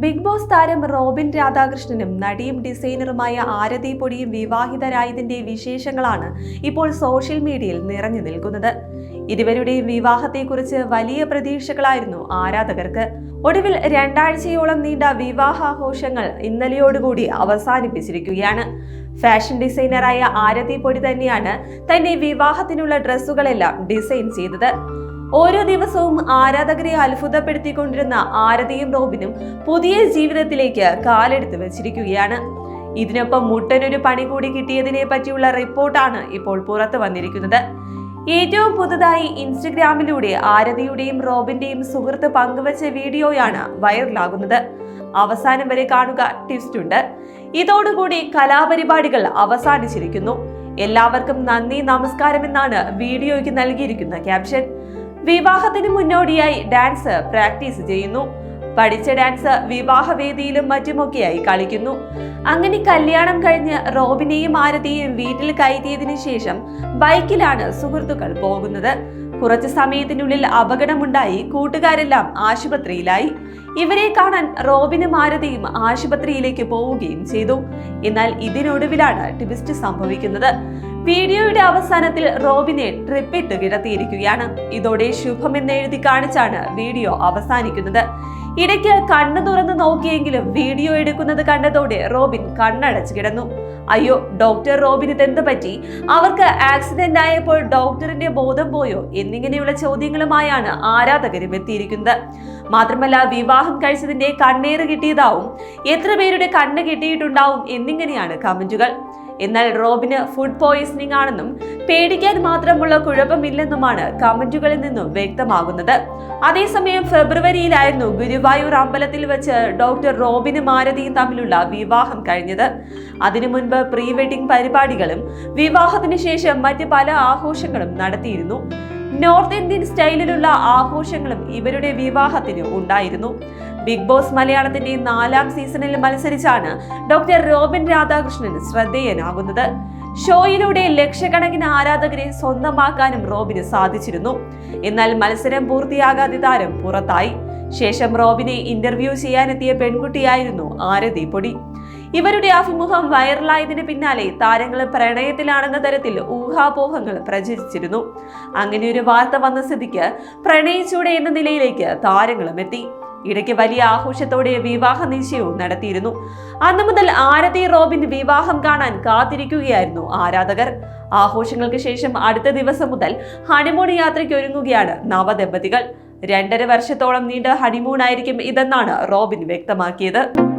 Big boss താരം റോബിൻ രാധാകൃഷ്ണനും നടിയും ഡിസൈനറുമായ ആരതി പൊടിയും വിവാഹിതരായതിന്റെ വിശേഷങ്ങളാണ് ഇപ്പോൾ സോഷ്യൽ മീഡിയയിൽ നിറഞ്ഞു നിൽക്കുന്നത്. ഇരുവരുടെയും വിവാഹത്തെക്കുറിച്ച് വലിയ പ്രതീക്ഷകളായിരുന്നു ആരാധകർക്ക്. ഒടുവിൽ രണ്ടാഴ്ചയോളം നീണ്ട വിവാഹാഘോഷങ്ങൾ ഇന്നലെയോടുകൂടി അവസാനിപ്പിച്ചിരിക്കുകയാണ്. ഫാഷൻ ഡിസൈനറായ ആരതി പൊടി തന്നെയാണ് തന്റെ വിവാഹത്തിനുള്ള ഡ്രസ്സുകളെല്ലാം ഡിസൈൻ ചെയ്തത്. ഓരോ ദിവസവും ആരാധകരെ അത്ഭുതപ്പെടുത്തിക്കൊണ്ടിരുന്ന ആരതിയും റോബിനും പുതിയ ജീവിതത്തിലേക്ക് കാലെടുത്ത് വെച്ചിരിക്കുകയാണ്. ഇതിനൊപ്പം മുട്ടനൊരു പണി കൂടി കിട്ടിയതിനെ പറ്റിയുള്ള റിപ്പോർട്ടാണ് ഇപ്പോൾ പുറത്തു വന്നിരിക്കുന്നത്. ഏറ്റവും പുതുതായി ഇൻസ്റ്റഗ്രാമിലൂടെ ആരതിയുടെയും റോബിന്റെയും സുഹൃത്ത് പങ്കുവച്ച വീഡിയോയാണ് വൈറലാകുന്നത്. അവസാനം വരെ കാണുക ട്വിസ്റ്റ് ഉണ്ട്. ഇതോടുകൂടി കലാപരിപാടികൾ അവസാനിച്ചിരിക്കുന്നു. എല്ലാവർക്കും നന്ദി നമസ്കാരം എന്നാണ് വീഡിയോയ്ക്ക് നൽകിയിരിക്കുന്ന ക്യാപ്ഷൻ. വിവാഹത്തിന് മുന്നോടിയായി ഡാൻസ് പ്രാക്ടീസ് ചെയ്യുന്നു. പഠിച്ച ഡാൻസ് വിവാഹവേദിയിലും മറ്റുമൊക്കെയായി കളിക്കുന്നു. അങ്ങനെ കല്യാണം കഴിഞ്ഞ് റോബിനെയും ആരതിയെയും വീട്ടിൽ കയറ്റിയതിനു ശേഷം ബൈക്കിലാണ് സുഹൃത്തുക്കൾ പോകുന്നത്. കുറച്ച് സമയത്തിനുള്ളിൽ അപകടമുണ്ടായി. കൂട്ടുകാരെല്ലാം ആശുപത്രിയിലായി. ഇവരെ കാണാൻ റോബിനും ആരതിയും ആശുപത്രിയിലേക്ക് പോവുകയും ചെയ്തു. എന്നാൽ ഇതിനൊടുവിലാണ് ട്വിസ്റ്റ് സംഭവിക്കുന്നത്. വീഡിയോയുടെ അവസാനത്തിൽ റോബിനെ ട്രിപ്പിട്ട് കിടത്തിയിരിക്കുകയാണ്. ഇതോടെ ശുഭം എന്ന് എഴുതി കാണിച്ചാണ് വീഡിയോ അവസാനിക്കുന്നത്. ഇടയ്ക്ക് കണ്ണു തുറന്ന് നോക്കിയെങ്കിലും വീഡിയോ എടുക്കുന്നത് കണ്ടതോടെ റോബിൻ കണ്ണടച്ചു കിടന്നു. അയ്യോ ഡോക്ടർ റോബിന് ഇതെന്ത് പറ്റി? അവർക്ക് ആക്സിഡന്റ് ആയപ്പോൾ ഡോക്ടറിന്റെ ബോധം പോയോ? എന്നിങ്ങനെയുള്ള ചോദ്യങ്ങളുമായാണ് ആരാധകരും എത്തിയിരിക്കുന്നത്. മാത്രമല്ല വിവാഹം കഴിച്ചതിന്റെ കണ്ണേറ് കിട്ടിയതാവും. എത്ര പേരുടെ കണ്ണ് കിട്ടിയിട്ടുണ്ടാവും എന്നിങ്ങനെയാണ് കമന്റുകൾ. എന്നാൽ റോബിന് ഫുഡ് പോയിസണിംഗ് ആണെന്നും പേടിക്കാൻ മാത്രമുള്ള കുഴപ്പമില്ലെന്നുമാണ് കമന്റുകളിൽ നിന്നും വ്യക്തമാകുന്നത്. അതേസമയം ഫെബ്രുവരിയിലായിരുന്നു ഗുരുവായൂർ അമ്പലത്തിൽ വെച്ച് ഡോക്ടർ റോബിനും മാരതിയും തമ്മിലുള്ള വിവാഹം കഴിഞ്ഞത്. അതിനു മുൻപ് പ്രീ വെഡിംഗ് പരിപാടികളും വിവാഹത്തിന് ശേഷം മറ്റ് പല ആഘോഷങ്ങളും നടത്തിയിരുന്നു. നോർത്ത് ഇന്ത്യൻ സ്റ്റൈലിലുള്ള ആഘോഷങ്ങളും ഇവരുടെ വിവാഹത്തിന് ഉണ്ടായിരുന്നു. ബിഗ് ബോസ് മലയാളത്തിന്റെ നാലാം സീസണിൽ മത്സരിച്ചാണ് ഡോക്ടർ റോബിൻ രാധാകൃഷ്ണൻ ശ്രദ്ധേയനാകുന്നത്. ഷോയിലൂടെ ലക്ഷക്കണക്കിന് ആരാധകരെ സ്വന്തമാക്കാനും റോബിന് സാധിച്ചിരുന്നു. എന്നാൽ മത്സരം പൂർത്തിയാകാതെ താരം പുറത്തായി. ശേഷം റോബിനെ ഇന്റർവ്യൂ ചെയ്യാനെത്തിയ പെൺകുട്ടിയായിരുന്നു ആരതി പൊടി. ഇവരുടെ അഭിമുഖം വൈറലായതിന് പിന്നാലെ താരങ്ങൾ പ്രണയത്തിലാണെന്ന തരത്തിൽ ഊഹാപോഹങ്ങൾ പ്രചരിച്ചിരുന്നു. അങ്ങനെ ഒരു വാർത്ത വന്ന സ്ഥിതിക്ക് പ്രണയിച്ചൂടെ എന്ന നിലയിലേക്ക് താരങ്ങളും എത്തി. ഇടയ്ക്ക് വലിയ ആഘോഷത്തോടെ വിവാഹ നിശ്ചയവും നടത്തിയിരുന്നു. അന്നു മുതൽ ആരതി റോബിൻ വിവാഹം കാണാൻ കാത്തിരിക്കുകയായിരുന്നു ആരാധകർ. ആഘോഷങ്ങൾക്ക് ശേഷം അടുത്ത ദിവസം മുതൽ ഹണിമൂൺ യാത്രയ്ക്ക് ഒരുങ്ങുകയാണ് നവദമ്പതികൾ. രണ്ടര വർഷത്തോളം നീണ്ട ഹണിമൂൺ ആയിരിക്കും ഇതെന്നാണ് റോബിൻ വ്യക്തമാക്കിയത്.